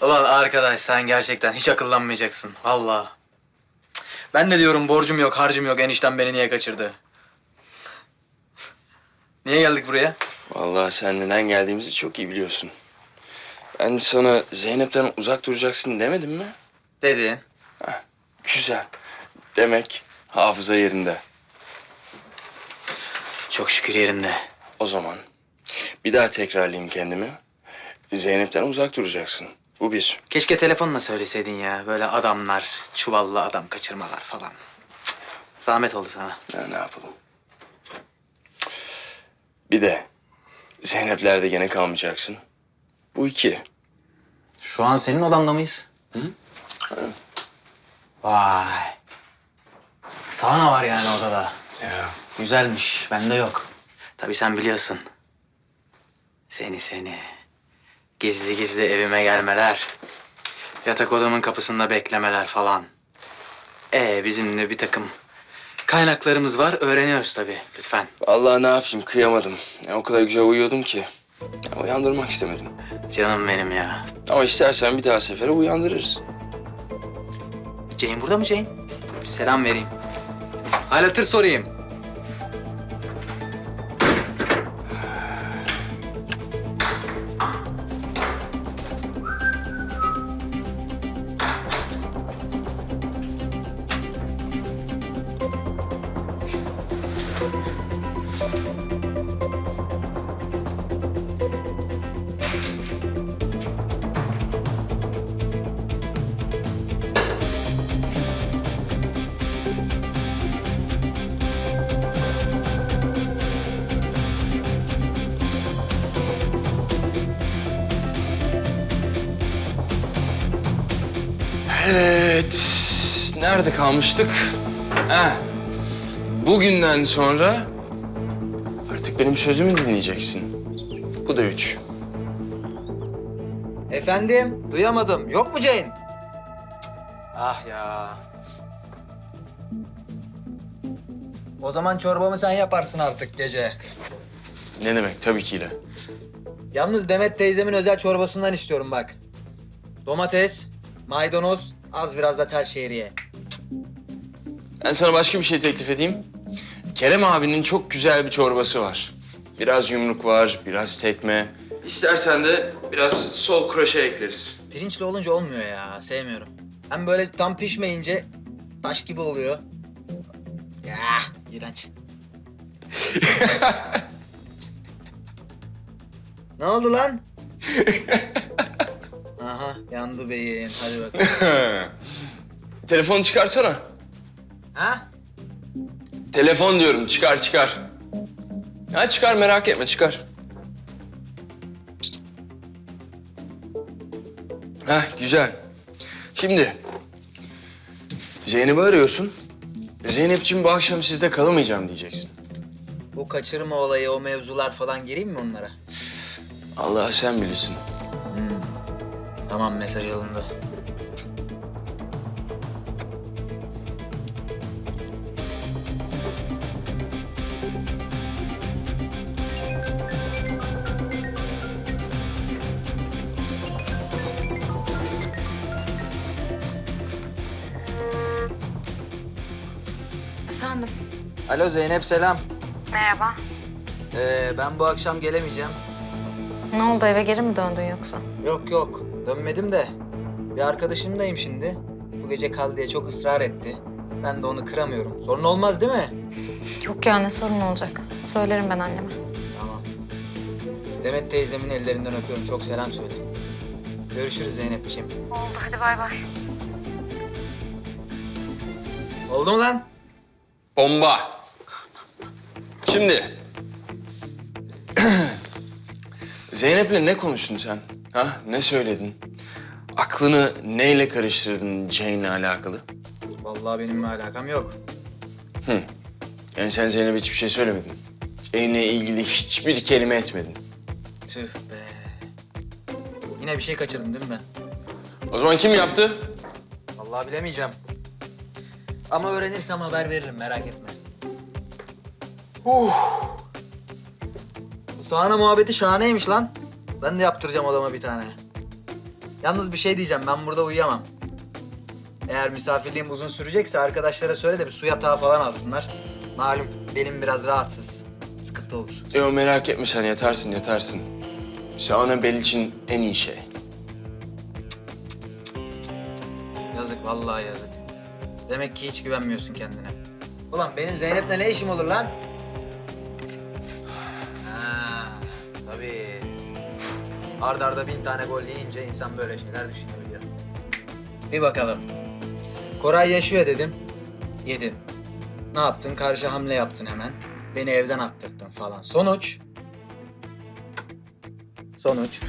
Ulan arkadaş sen gerçekten hiç akıllanmayacaksın. Vallahi. Ben de diyorum borcum yok, harcım yok. Enişten beni niye kaçırdı? Niye geldik buraya? Vallahi sen neden geldiğimizi çok iyi biliyorsun. Ben sana Zeynep'ten uzak duracaksın demedim mi? Dedin. Güzel. Demek hafıza yerinde. Çok şükür yerinde. O zaman bir daha tekrarlayayım kendimi. Zeynep'ten uzak duracaksın. Bu bir. Keşke telefonla söyleseydin ya. Böyle adamlar, çuvallı adam kaçırmalar falan. Cık, Zahmet oldu sana. Ya ne yapalım? Bir de Zeynep'lerde gene kalmayacaksın. Bu iki. Şu an senin odanda mıyız? Vay. Sauna var yani odada. Ya. Güzelmiş. Bende yok. Tabii sen biliyorsun. Seni seni. Gizli gizli evime gelmeler. Yatak odamın kapısında beklemeler falan. Ee bizim de bir takım kaynaklarımız var. Öğreniyoruz tabii. Lütfen. Vallahi ne yapayım kıyamadım. Ya, o kadar güzel uyuyordum ki. Ya, uyandırmak istemedim. Canım benim ya. Ama istersen bir daha sefere uyandırırız. Jane burada mı Jane? Bir selam vereyim. Hal hatır sorayım. Evet. Nerede kalmıştık? Ha. Bugünden sonra artık benim sözümü dinleyeceksin. Bu da üç. Efendim? Duyamadım. Yok mu Jane? Ah ya. O zaman çorbamı sen yaparsın artık gece. Ne demek tabii ki ile. Yalnız Demet teyzemin özel çorbasından istiyorum bak. Domates, maydanoz, az biraz da tel şehriye. Ben sana başka bir şey teklif edeyim. Kerem abinin çok güzel bir çorbası var. Biraz yumruk var, biraz tekme. İstersen de biraz sol kroşe ekleriz. Pirinçli olunca olmuyor ya, sevmiyorum. Hem böyle tam pişmeyince taş gibi oluyor. Ya, iğrenç. ne oldu lan? Aha, yandı beyin. Hadi bakalım. Telefonu çıkarsana. ha? Telefon diyorum, çıkar çıkar. Ha çıkar merak etme, çıkar. Heh, güzel. Şimdi Zeynep'i arıyorsun. Zeynep'ciğim bu akşam sizde kalamayacağım diyeceksin. Bu kaçırma olayı, o mevzular falan gireyim mi onlara? Allah sen bilirsin. Tamam, mesaj alındı. Efendim? Alo Zeynep, selam. Merhaba. Ee, ben bu akşam gelemeyeceğim. Ne oldu eve geri mi döndün yoksa? Yok yok, dönmedim de. Bir arkadaşımdayım şimdi. Bu gece kal diye çok ısrar etti. Ben de onu kıramıyorum. Sorun olmaz değil mi? Yok ya ne sorun olacak. Söylerim ben anneme. Tamam. Demet teyzemin ellerinden öpüyorum. Çok selam söyle. Görüşürüz Zeynep'ciğim. Oldu hadi bay bay. Oldu mu lan? Bomba. Şimdi. Zeynep'le ne konuştun sen? Ha? Ne söyledin? Aklını neyle karıştırdın Jane'le alakalı? Vallahi benimle alakam yok. Yani sen Zeynep'e hiçbir şey söylemedin. Jane'le ilgili hiçbir kelime etmedin. Tüh be. Yine bir şey kaçırdım değil mi ben? O zaman kim yaptı? Vallahi bilemeyeceğim. Ama öğrenirsem haber veririm merak etme. Uh. Bu sahne muhabbeti şahaneymiş lan. Ben de yaptıracağım adama bir tane. Yalnız bir şey diyeceğim, ben burada uyuyamam. Eğer misafirliğim uzun sürecekse arkadaşlara söyle de bir su yatağı falan alsınlar. Malum benim biraz rahatsız. Sıkıntı olur. Yo merak etme sen yatarsın yatarsın. Sauna bel için en iyi şey. Yazık vallahi yazık. Demek ki hiç güvenmiyorsun kendine. Ulan benim Zeynep'le ne işim olur lan? Ha, tabii. Arda arda bin tane gol yiyince insan böyle şeyler düşünebiliyor. Bir bakalım. Koray yaşıyor dedim. Yedin. Ne yaptın? Karşı hamle yaptın hemen. Beni evden attırttın falan. Sonuç? Sonuç?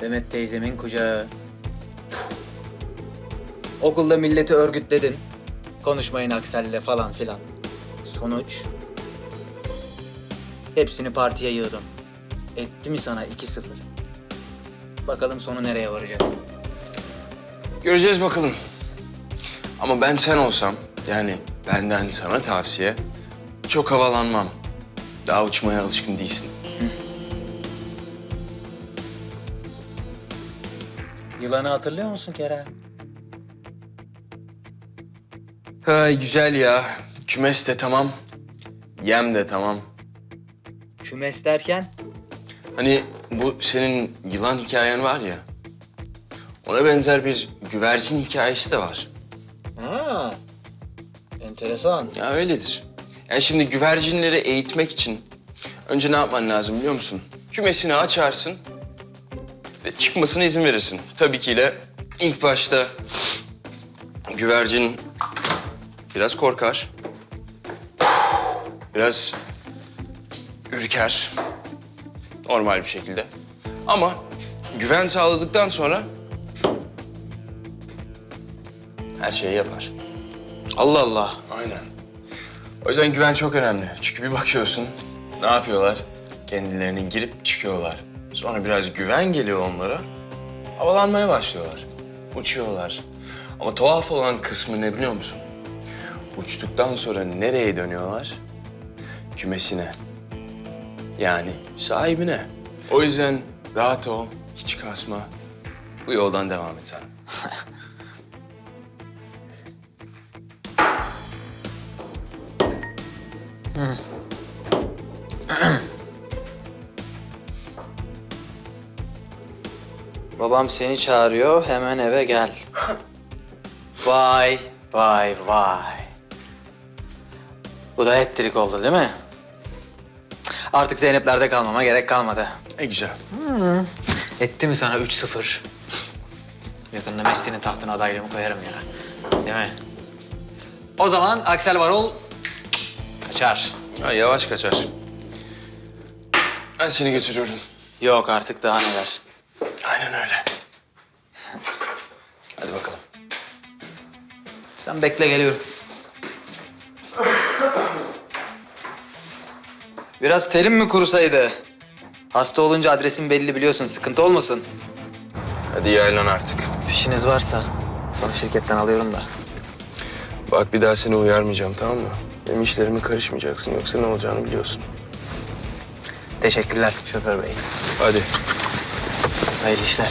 Demet teyzemin kucağı. Okulda milleti örgütledin. Konuşmayın Aksel'le falan filan. Sonuç? Hepsini partiye yığdım. Etti mi sana 2-0? Bakalım sonu nereye varacak? Göreceğiz bakalım. Ama ben sen olsam, yani benden sana tavsiye, çok havalanmam. Daha uçmaya alışkın değilsin. Yılanı hatırlıyor musun Kerem? Ay güzel ya. Kümes de tamam. Yem de tamam. Kümes derken? Hani bu senin yılan hikayen var ya. Ona benzer bir güvercin hikayesi de var. Ha, enteresan. Ya öyledir. Yani şimdi güvercinleri eğitmek için önce ne yapman lazım biliyor musun? Kümesini açarsın ve çıkmasına izin verirsin. Tabii ki de ilk başta güvercin biraz korkar. Biraz ürker. Normal bir şekilde. Ama güven sağladıktan sonra her şeyi yapar. Allah Allah. Aynen. O yüzden güven çok önemli. Çünkü bir bakıyorsun ne yapıyorlar? Kendilerine girip çıkıyorlar. Sonra biraz güven geliyor onlara. Havalanmaya başlıyorlar. Uçuyorlar. Ama tuhaf olan kısmı ne biliyor musun? Uçtuktan sonra nereye dönüyorlar? Kümesine. Yani sahibine. O yüzden rahat ol, hiç kasma. Bu yoldan devam et sen. Babam seni çağırıyor, hemen eve gel. vay, vay, vay. Bu da ettirik oldu değil mi? Artık Zeynep'lerde kalmama gerek kalmadı. E güzel. Etti mi sana 3-0? Yakında Messi'nin tahtına adaylığımı koyarım ya. Değil mi? O zaman Aksel Varol kaçar. Ha, yavaş kaçar. Ben seni götürüyorum. Yok artık daha neler. Aynen öyle. Hadi bakalım. Sen bekle geliyorum. Biraz terim mi kurusaydı? Hasta olunca adresin belli biliyorsun. Sıkıntı olmasın. Hadi yaylan artık. Fişiniz varsa sonra şirketten alıyorum da. Bak bir daha seni uyarmayacağım tamam mı? Benim işlerime karışmayacaksın yoksa ne olacağını biliyorsun. Teşekkürler şoför bey. Hadi. Hayırlı işler.